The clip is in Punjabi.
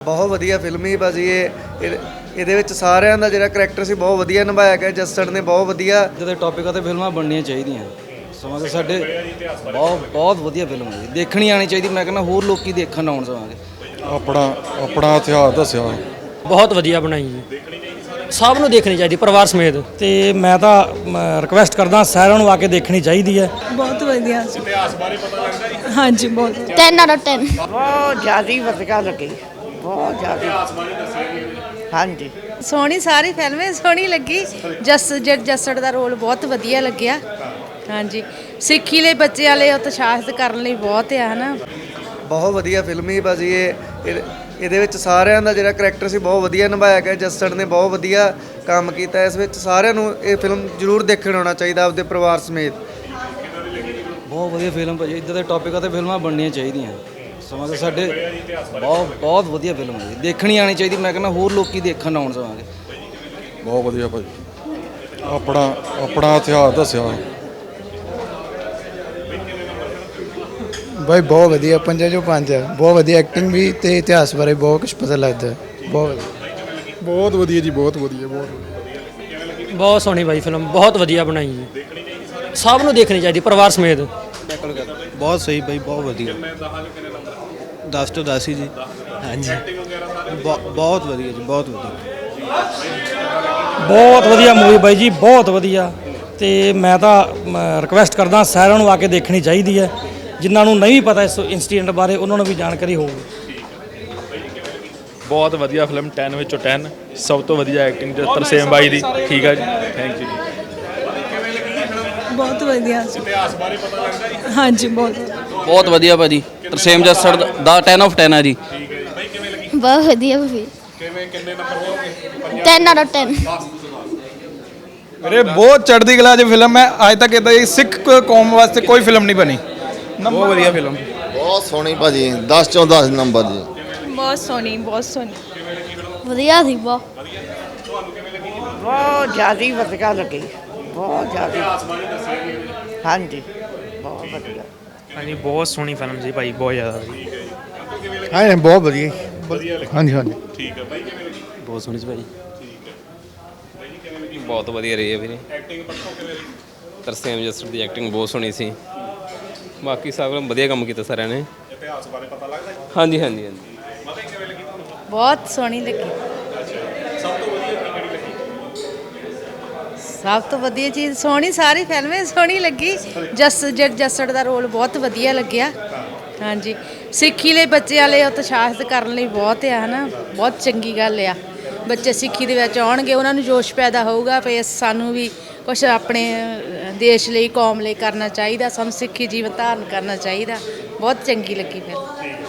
ਬਹੁਤ ਵਧੀਆ ਫਿਲਮ ਹੀ ਭਾਜੀ ਇਹ। ਇਹ- ਇਹਦੇ ਵਿੱਚ ਸਾਰਿਆਂ ਦਾ ਜਿਹੜਾ ਕਰੈਕਟਰ ਸੀ ਬਹੁਤ ਵਧੀਆ ਨਿਭਾਇਆ ਗਿਆ। ਜਸਟਨ ਨੇ ਬਹੁਤ ਵਧੀਆ ਜਿਹਦੇ ਟੌਪਿਕਾਂ ਤੇ ਫਿਲਮਾਂ ਬਣਨੀਆਂ ਚਾਹੀਦੀਆਂ। ਸਮਾਂ ਕਿ ਸਾਡੇ ਬਹੁਤ ਬਹੁਤ ਵਧੀਆ ਫਿਲਮ ਹੈ ਜੀ। ਦੇਖਣੀ ਆਣੀ ਚਾਹੀਦੀ। ਮੈਂ ਕਹਿੰਦਾ ਹੋਰ ਲੋਕੀ ਦੇਖਣ ਆਉਣ ਸਮਾਂਗੇ ਆਪਣਾ ਆਪਣਾ ਇਤਿਹਾਸ ਦੱਸਿਆ ਬਹੁਤ ਵਧੀਆ ਬਣਾਈ ਜੀ। ਸਭ ਨੂੰ ਦੇਖਣੀ ਚਾਹੀਦੀ ਪਰਿਵਾਰ ਸਮੇਤ। ਤੇ ਮੈਂ ਤਾਂ ਰਿਕਵੈਸਟ ਕਰਦਾ ਸਾਰਿਆਂ ਨੂੰ ਆ ਕੇ ਦੇਖਣੀ ਚਾਹੀਦੀ ਹੈ। ਬਹੁਤ ਵਧੀਆ। ਇਤਿਹਾਸ ਬਾਰੇ ਪਤਾ ਲੱਗਦਾ ਜੀ? ਹਾਂਜੀ ਬਹੁਤ। 10 out of 10 ਬਹੁਤ ਜ਼ਿਆਦਾ ਵਧੀਆ ਲੱਗੀ। ਬਹੁਤ ਜ਼ਿਆਦਾ। ਹਾਂਜੀ। ਸੋਹਣੀ ਸਾਰੀ ਫਿਲਮ ਹੈ ਸੋਹਣੀ ਲੱਗੀ। ਜਸ ਜੱਟ ਜੱਸੜ ਦਾ ਰੋਲ ਬਹੁਤ ਵਧੀਆ ਲੱਗਿਆ। ਹਾਂਜੀ। ਸਿੱਖੀ ਲਈ ਬੱਚਿਆਂ ਲਈ ਉਤਸ਼ਾਹਿਤ ਕਰਨ ਲਈ ਬਹੁਤ ਆ ਹਨਾ। ਬਹੁਤ ਵਧੀਆ ਫਿਲਮ ਹੀ ਭਾਜੀ ਇਹ। ਇਹ- ਇਹਦੇ ਵਿੱਚ ਸਾਰਿਆਂ ਦਾ ਜਿਹੜਾ ਕਰੈਕਟਰ ਸੀ ਬਹੁਤ ਵਧੀਆ ਨਿਭਾਇਆ ਗਿਆ। ਜਸਟਨ ਨੇ ਬਹੁਤ ਵਧੀਆ ਕੰਮ ਕੀਤਾ। ਇਸ ਵਿੱਚ ਸਾਰਿਆਂ ਨੂੰ ਇਹ ਫਿਲਮ ਜ਼ਰੂਰ ਦੇਖਣ ਆਉਣਾ ਚਾਹੀਦਾ ਆਪਦੇ ਪਰਿਵਾਰ ਸਮੇਤ। ਬਹੁਤ ਵਧੀਆ ਫਿਲਮ ਭਾਜੀ। ਇੱਦਾਂ ਦੇ ਟੌਪਿਕਾਂ ਤੇ ਫਿਲਮਾਂ ਬਣਨੀਆਂ ਚਾਹੀਦੀਆਂ। ਸਮਾਂ ਸਾਡੇ ਬਹੁਤ ਬਹੁਤ ਵਧੀਆ ਫਿਲਮ ਹੈ ਜੀ। ਦੇਖਣੀ ਆਣੀ ਚਾਹੀਦੀ ਮੈਂ ਕਹਿੰਦਾ ਹੋਰ ਲੋਕੀ ਦੇਖਣ ਆਉਣ ਸਮਾਂਗੇ ਬਹੁਤ ਵਧੀਆ ਭਾਈ। ਆਪਣਾ ਆਪਣਾ ਇਤਿਹਾਸ ਦੱਸਿਆ ਬਾਈ ਬਹੁਤ ਵਧੀਆ ਪੰਜਾਂ ਚੋਂ ਪੰਜ ਬਹੁਤ ਵਧੀਆ ਐਕਟਿੰਗ ਵੀ ਤੇ ਇਤਿਹਾਸ ਬਾਰੇ ਬਹੁਤ ਕੁਝ ਪਤਾ ਲੱਗਦਾ ਬਹੁਤ ਵਧੀਆ। ਬਹੁਤ ਵਧੀਆ ਜੀ ਬਹੁਤ ਵਧੀਆ ਬਹੁਤ ਵਧੀਆ। ਬਹੁਤ ਸੋਹਣੀ ਬਾਈ ਫਿਲਮ ਬਹੁਤ ਵਧੀਆ ਬਣਾਈ ਜੀ। ਸਭ ਨੂੰ ਦੇਖਣੀ ਚਾਹੀਦੀ ਪਰਿਵਾਰ ਸਮੇਤ। ਬਹੁਤ ਸਹੀ ਬਾਈ ਬਹੁਤ ਵਧੀਆ। 10 ਤੋਂ 10 ਹੀ ਜੀ। ਹਾਂਜੀ। ਬਹੁ- ਬਹੁਤ ਵਧੀਆ ਜੀ ਬਹੁਤ ਵਧੀਆ। ਬਹੁਤ ਵਧੀਆ ਮੂਵੀ ਬਾਈ ਜੀ ਬਹੁਤ ਵਧੀਆ। ਤੇ ਮੈਂ ਤਾਂ ਰਿਕਵੈਸਟ ਕਰਦਾ ਸਾਰਿਆਂ ਨੂੰ ਆ ਕੇ ਦੇਖਣੀ ਚਾਹੀਦੀ ਹੈ। ਜਿਨ੍ਹਾਂ ਨੂੰ ਨਹੀਂ ਪਤਾ ਇਸ ਇਨਸੀਡੈਂਟ ਬਾਰੇ ਉਹਨਾਂ ਨੂੰ ਵੀ ਜਾਣਕਾਰੀ ਹੋਵੇ ਬਹੁਤ ਵਧੀਆ ਫਿਲਮ 10 ਵਿੱਚੋਂ 10 ਸਭ ਤੋਂ ਵਧੀਆ ਐਕਟਿੰਗ ਤਰਸੇਮ ਬਾਈ ਦੀ। ਠੀਕ ਆ ਜੀ। ਥੈਂਕ ਯੂ ਜੀ। ਬਹੁਤ ਵਧੀਆ। ਇਤਿਹਾਸ ਬਾਰੇ ਪਤਾ ਲੱਗਦਾ ਜੀ? ਹਾਂਜੀ ਬਹੁਤ। ਬਹੁਤ ਵਧੀਆ ਭਾਜੀ। ਤਰਸੇਮ ਜੱਸੜ ਦਾ? 10 ਆਫ 10 ਹੈ ਜੀ। ਬਹੁਤ ਵਧੀਆ ਵੀ ਕਿਵੇਂ ਕਿੰਨੇ ਨੰਬਰ 10 out of 10 ਮੇਰੇ ਬਹੁਤ ਚੜ੍ਹਦੀ ਕਲਾ ਦੀ ਫਿਲਮ ਹੈ। ਅੱਜ ਤੱਕ ਇਦਾਂ ਦੀ ਸਿੱਖ ਕੌਮ ਵਾਸਤੇ ਕੋਈ ਫਿਲਮ ਨਹੀਂ ਬਣੀ। ਬਹੁਤ ਵਧੀਆ ਫਿਲਮ ਬਹੁਤ ਸੋਹਣੀ ਭਾਜੀ। 10 ਚੋਂ 10 ਨੰਬਰ ਜੀ। ਬਹੁਤ ਸੋਹਣੀ ਬਹੁਤ ਸੋਹਣੀ। ਵਧੀਆ ਸੀ ਬਹੁਤ। ਬਹੁਤ ਜ਼ਿਆਦਾ ਵਧੀਆ ਲੱਗੀ। ਬਹੁਤ ਜ਼ਿਆਦਾ। ਹਾਂਜੀ ਬਹੁਤ ਵਧੀਆ। ਹਾਂਜੀ ਬਹੁਤ ਸੋਹਣੀ ਫਿਲਮ ਸੀ ਭਾਈ ਬਹੁਤ ਜ਼ਿਆਦਾ ਹਾਂ ਬਹੁਤ ਵਧੀਆ। ਹਾਂਜੀ ਹਾਂਜੀ। ਬਹੁਤ ਸੋਹਣੀ ਸੀ ਭਾਜੀ ਬਹੁਤ ਵਧੀਆ ਰਹੀ ਹੈ ਵੀਰੇ। ਐਕਟਿੰਗ ਪੱਖੋਂ ਕਿਵੇਂ ਰਹੀ ਤਰਸੇਮ ਜਸਰ ਦੀ ਐਕਟਿੰਗ ਬਹੁਤ ਸੋਹਣੀ ਸੀ। ਬਾਕੀ ਸਭ ਨੇ ਵਧੀਆ ਕੰਮ ਕੀਤਾ ਸਾਰਿਆਂ ਨੇ। ਇਤਿਹਾਸ ਬਾਰੇ ਪਤਾ ਲੱਗਦਾ ਹਾਂਜੀ ਹਾਂਜੀ ਹਾਂਜੀ। ਬਹੁਤ ਸੋਹਣੀ ਲੱਗੀ। ਸਭ ਤੋਂ ਵਧੀਆ ਚੀਜ਼ ਸੋਹਣੀ, ਸਾਰੀ ਫਿਲਮ ਹੈ ਸੋਹਣੀ ਲੱਗੀ। ਜਸ, ਜੱਟ ਜੱਸੜ ਦਾ ਰੋਲ ਬਹੁਤ ਵਧੀਆ ਲੱਗਿਆ। ਹਾਂਜੀ। ਸਿੱਖੀ ਲਈ ਬੱਚਿਆਂ ਲਈ ਉਤਸ਼ਾਹਿਤ ਕਰਨ ਲਈ ਬਹੁਤ ਆ, ਹਨਾ। ਬਹੁਤ ਚੰਗੀ ਗੱਲ ਆ। ਬੱਚੇ ਸਿੱਖੀ ਦੇ ਵਿੱਚ ਆਉਣਗੇ, ਉਹਨਾਂ ਨੂੰ ਜੋਸ਼ ਪੈਦਾ ਹੋਊਗਾ ਵੀ ਸਾਨੂੰ ਵੀ ਕੁਝ ਆਪਣੇ ਦੇਸ਼ ਲਈ, ਕੌਮ ਲਈ ਕਰਨਾ ਚਾਹੀਦਾ, ਸਾਨੂੰ ਸਿੱਖੀ ਜੀਵਨ ਧਾਰਨ ਕਰਨਾ ਚਾਹੀਦਾ। ਬਹੁਤ ਚੰਗੀ ਲੱਗੀ ਫਿਲਮ